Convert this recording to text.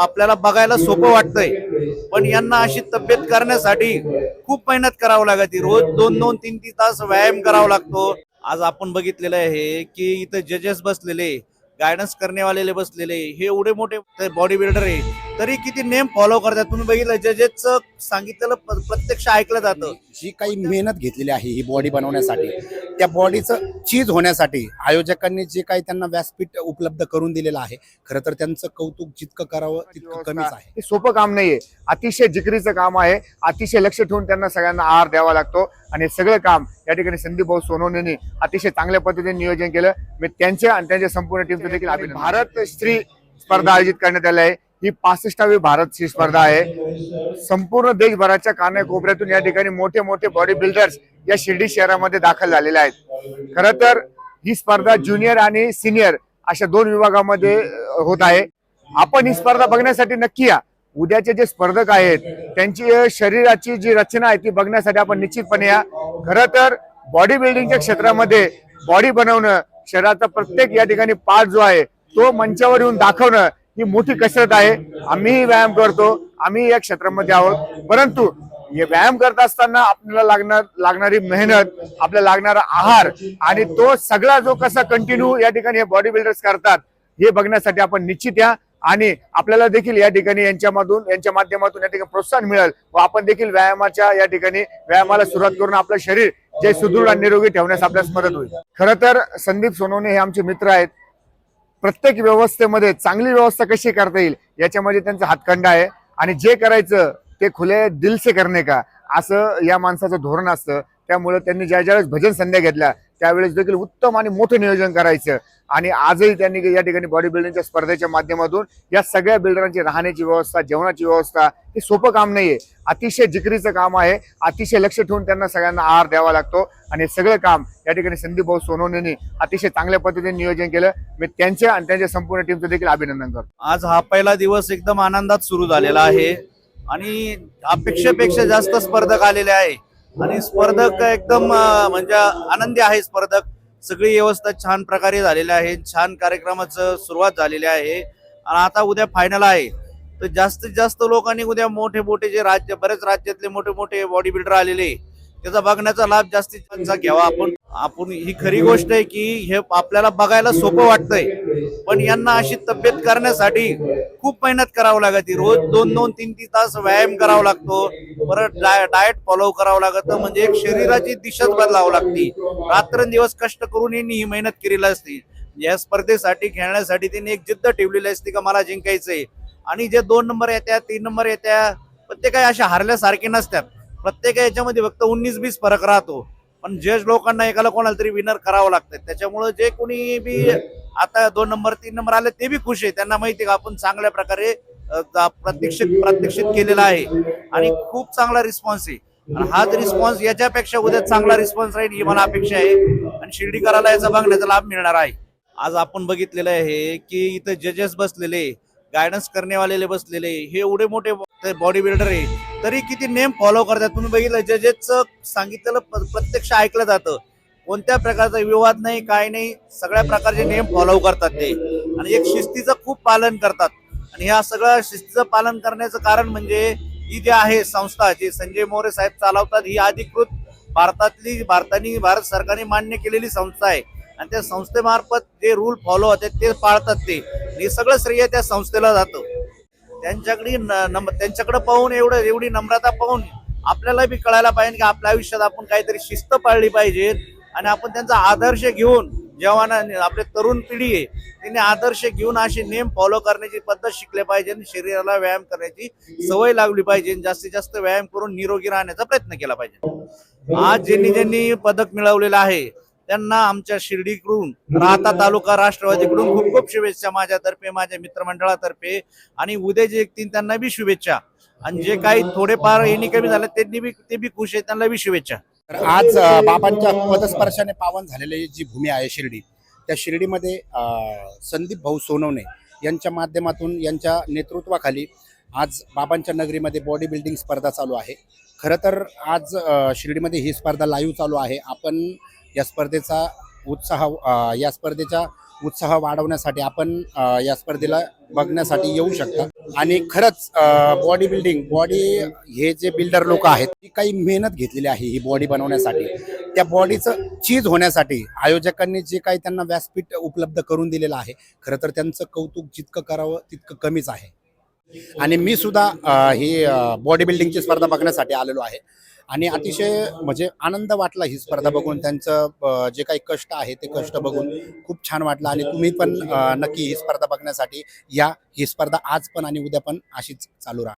आपल्याला बघायला सोपं वाटतंय. पण यांना अशी तब्येत करण्यासाठी खूप मेहनत करावं लागते रोज दोन दोन तीन तीन तास व्यायाम करावा लागतो. आज आपण बघितलेलं आहे की इथं जजेस बसलेले गायडन्स करण्यावालेले बसलेले हे एवढे मोठे बॉडी बिल्डर आहे. तरी किती नेम फॉलो करतात. तुम्ही बघितलं जजेसचं सांगितलेलं प्रत्यक्ष ऐकलं जातं. जी काही मेहनत घेतलेली आहे ही बॉडी बनवण्यासाठी. त्या बॉडीचं चीज होण्यासाठी आयोजकांनी जे काही त्यांना व्यासपीठ उपलब्ध करून दिलेलं आहे खरं तर त्यांचं कौतुक जितकं करावं तितकं कमीच आहे. हे सोपं काम नाहीये. अतिशय जिकरीचं काम आहे. अतिशय लक्ष ठेवून त्यांना सगळ्यांना आहार द्यावा लागतो. आणि हे सगळं काम या ठिकाणी संदीप भाऊ सोनवणेंनी अतिशय चांगल्या पद्धतीने नियोजन केलं. मी त्यांच्या आणि त्यांच्या संपूर्ण टीमचं देखील अभिनंदन भारत स्त्री स्पर्धा आयोजित करण्यात आली आहे. ही पासष्टावी भारत ही स्पर्धा आहे. संपूर्ण देशभराच्या कानाकोपऱ्यातून या ठिकाणी मोठे मोठे बॉडी बिल्डर्स या शिर्डी शहरामध्ये दाखल झालेले आहेत. खरं तर ही स्पर्धा ज्युनियर आणि सिनियर अशा दोन विभागामध्ये होत आहे. आपण ही स्पर्धा बघण्यासाठी नक्की या. उद्याचे जे स्पर्धक आहेत त्यांची शरीराची जी रचना आहे ती बघण्यासाठी आपण निश्चितपणे या. खरं तर बॉडी बिल्डिंगच्या क्षेत्रामध्ये बॉडी बनवणं शरीराचा प्रत्येक या ठिकाणी पार्ट जो आहे तो मंचावर येऊन दाखवणं ही मोठी कसरत आहे. आम्हीही व्यायाम करतो. आम्ही या क्षेत्रामध्ये आहोत. परंतु हे व्यायाम करत असताना आपल्याला लागणार लागणारी मेहनत आपल्याला लागणारा आहार आणि तो सगळा जो कसा कंटिन्यू या ठिकाणी हे बॉडी बिल्डर्स करतात हे बघण्यासाठी आपण निश्चित या. आणि आपल्याला देखील या ठिकाणी यांच्यामधून यांच्या माध्यमातून या ठिकाणी प्रोत्साहन मिळेल व आपण देखील व्यायामाच्या या ठिकाणी व्यायामाला सुरुवात करून आपलं शरीर जे सुदृढ आणि निरोगी ठेवण्यास आपल्यास मदत होईल. खरं तर संदीप सोनवणे हे आमचे मित्र आहेत. प्रत्येक व्यवस्थेमध्ये चांगली व्यवस्था कशी करता येईल याच्यामध्ये त्यांचा हातखंडा आहे. आणि जे करायचं ते खुले दिलसे करणे का? असं या माणसाचं धोरण असतं. त्यामुळे त्यांनी ज्या ज्यावेळेस भजन संध्या घेतल्या त्यावेळेस देखील उत्तम आणि मोठं नियोजन करायचं. आणि आजही त्यांनी या ठिकाणी बॉडी बिल्डिंगच्या स्पर्धेच्या माध्यमातून या सगळ्या बिल्डरांची राहण्याची व्यवस्था जेवणाची व्यवस्था हे सोपं काम नाहीये. अतिशय जिकरीचं काम आहे. अतिशय लक्ष ठेवून त्यांना सगळ्यांना आहार द्यावा लागतो. आणि हे सगळं काम या ठिकाणी संदीप भाऊ सोनवणेंनी अतिशय चांगल्या पद्धतीने नियोजन केलं. मी त्यांच्या आणि त्यांच्या संपूर्ण टीमचं देखील अभिनंदन करतो. आज हा पहिला दिवस एकदम आनंदात सुरू झालेला आहे. आणि अपेक्षेपेक्षा जास्त स्पर्धक आलेले आहे. आणि स्पर्धक एकदम म्हणजे आनंदी आहे स्पर्धक. सगळी व्यवस्था छान प्रकारे झालेली आहे. छान कार्यक्रमाचं सुरुवात झालेली आहे. आणि आता उद्या फायनल आहे. तर जास्तीत जास्त लोकांनी उद्या मोठे मोठे जे राज्य बरेच राज्यातले मोठे मोठे बॉडी बिल्डर आलेले. त्याचा बघण्याचा लाभ जास्तीत जास्त घ्यावा. आपण आपण ही खरी गोष्ट आहे की हे आपल्याला बघायला सोपं वाटतंय. पण यांना अशी तब्येत करण्यासाठी खूप मेहनत करावं लागते. रोज दोन दोन तीन तीन तास व्यायाम करावा लागतो. परत डाएट फॉलो करावं लागतं. म्हणजे एक शरीराची दिशाच बदलावं लागते. रात्रंदिवस कष्ट करून यांनी ही मेहनत केलेली असते. या स्पर्धेसाठी खेळण्यासाठी त्यांनी एक जिद्द ठेवलेली असते का मला जिंकायचंय. आणि जे दोन नंबर येत्या तीन नंबर येत्या पण ते काही अशा हारल्यासारखे नसतात. प्रत्येक याच्यामध्ये फक्त उन्नीस बीस फरक राहतो. पण जज लोकांना एकाला कोणाला तरी विनर करावं लागतं त्याच्यामुळे जे कोणी बी आता दोन नंबर तीन नंबर आले ते बी खुश आहे. त्यांना माहिती आहे का आपण चांगल्या प्रकारे प्रत्यक्षित प्रत्यक्षित केलेला आहे. आणि खूप चांगला रिस्पॉन्स आहे. आणि हाच रिस्पॉन्स याच्यापेक्षा उद्या चांगला रिस्पॉन्स राहील ही मला अपेक्षा आहे. आणि शिर्डीकराला याचा बघण्याचा लाभ मिळणार आहे. आज आपण बघितलेलं आहे की इथं जजेस बसलेले गायडन्स करण्यावालेले बसलेले हे एवढे मोठे बॉडी बिल्डर आहे. तरी किती नेम फॉलो करतात? तुम्ही बघितलं जजेसचं सांगितलेलं प- प्रत्यक्ष ऐकलं जातं. कोणत्या प्रकारचा विवाद नाही काय नाही सगळ्या प्रकारचे नियम फॉलो करतात ते. आणि एक शिस्तीचं खूप पालन करतात. आणि ह्या सगळ्या शिस्तीचं पालन करण्याचं कारण म्हणजे ही जी आहे संस्था जी संजय मोरे साहेब चालवतात ही अधिकृत भारतातली भारताने भारत सरकारने मान्य केलेली संस्था आहे. आणि त्या संस्थेमार्फत जे रूल फॉलो होतात ते पाळतात ते. हे सगळं श्रेय त्या संस्थेला जातं. त्यांच्याकडे नम- त्यांच्याकडे पाहून एवढं एवढी नम्रता पाहून आपल्याला बी कळायला पाहिजे की आपल्या आयुष्यात आपण काहीतरी शिस्त पाळली पाहिजे. आणि आपण त्यांचा आदर्श घेऊन जवानांनी आपले तरुण पिढी आहे त्यांनी आदर्श घेऊन असे नेम फॉलो करण्याची पद्धत शिकले पाहिजे आणि शरीराला व्यायाम करण्याची सवय लागली पाहिजे जास्तीत जास्त व्यायाम करून निरोगी राहण्याचा प्रयत्न केला पाहिजे. आज ज्यांनी ज्यांनी पदक मिळवलेलं आहे त्यांना आमच्या शिर्डीकडून राहता तालुका राष्ट्रवादीकडून खूप खूप शुभेच्छा माझ्यातर्फे माझ्या मित्रमंडळातर्फे आणि उद्या जे येतील त्यांना बी शुभेच्छा. आणि जे काही थोडेफार यांनी कमी झाले त्यांनी बी ते बी खुश आहेत त्यांना बी शुभेच्छा. तर आज बाबांच्या पदस्पर्शाने पावन झालेली जी भूमी आहे शिर्डी त्या शिर्डीमध्ये संदीप भाऊ सोनवणे यांच्या माध्यमातून यांच्या नेतृत्वाखाली आज बाबांच्या नगरीमध्ये बॉडी बिल्डिंग स्पर्धा चालू आहे. खरं तर आज शिर्डीमध्ये ही स्पर्धा लाईव्ह चालू आहे. आपण या स्पर्धेचा उत्साह या स्पर्धेचा उत्साह वाढवण्यासाठी आपण या स्पर्धेला बघण्यासाठी येऊ शकता. आणि खरंच बॉडी बिल्डिंग बॉडी हे जे बिल्डर लोक आहेत ती काही मेहनत घेतलेली आहे ही बॉडी बनवण्यासाठी. त्या बॉडीचं चीज होण्यासाठी आयोजकांनी जे काही त्यांना व्यासपीठ उपलब्ध करून दिलेलं आहे खरं तर त्यांचं कौतुक जितकं करावं तितकं कमीच आहे. आणि मी सुद्धा ही बॉडी बिल्डिंगची स्पर्धा बघण्यासाठी आलेलो आहे. आणि अतिशय म्हणजे आनंद वाटला ही स्पर्धा बघून त्यांचं जे काही कष्ट आहे ते कष्ट बघून खूप छान वाटलं आणि तुम्ही पण नक्की ही स्पर्धा बघण्यासाठी या ही स्पर्धा आज पण आणि उद्या पण अशीच चालू राहा.